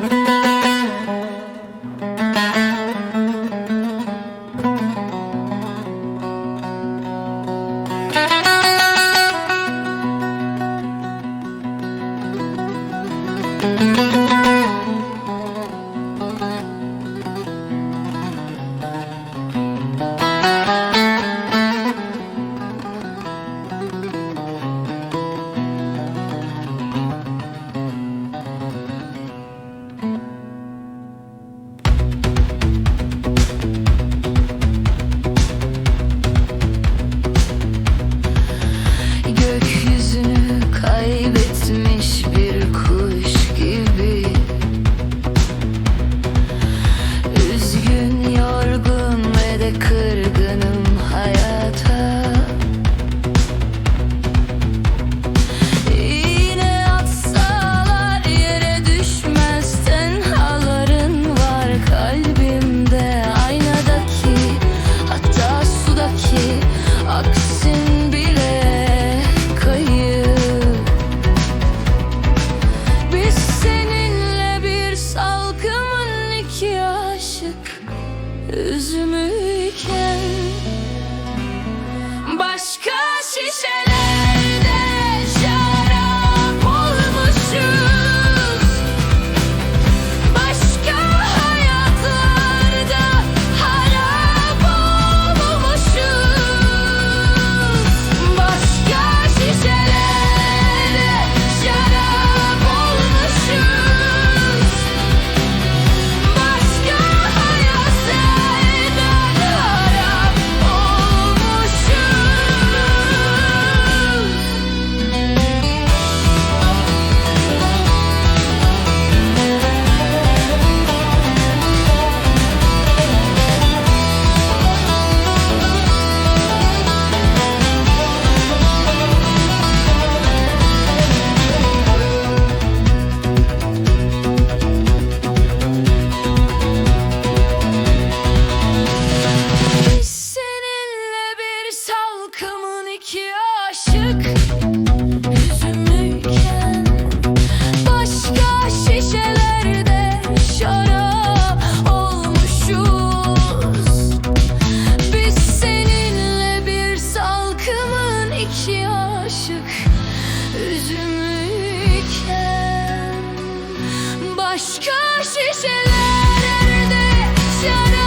Gökyüzünü aşık Üzümlüyken Başka şişelerde şarap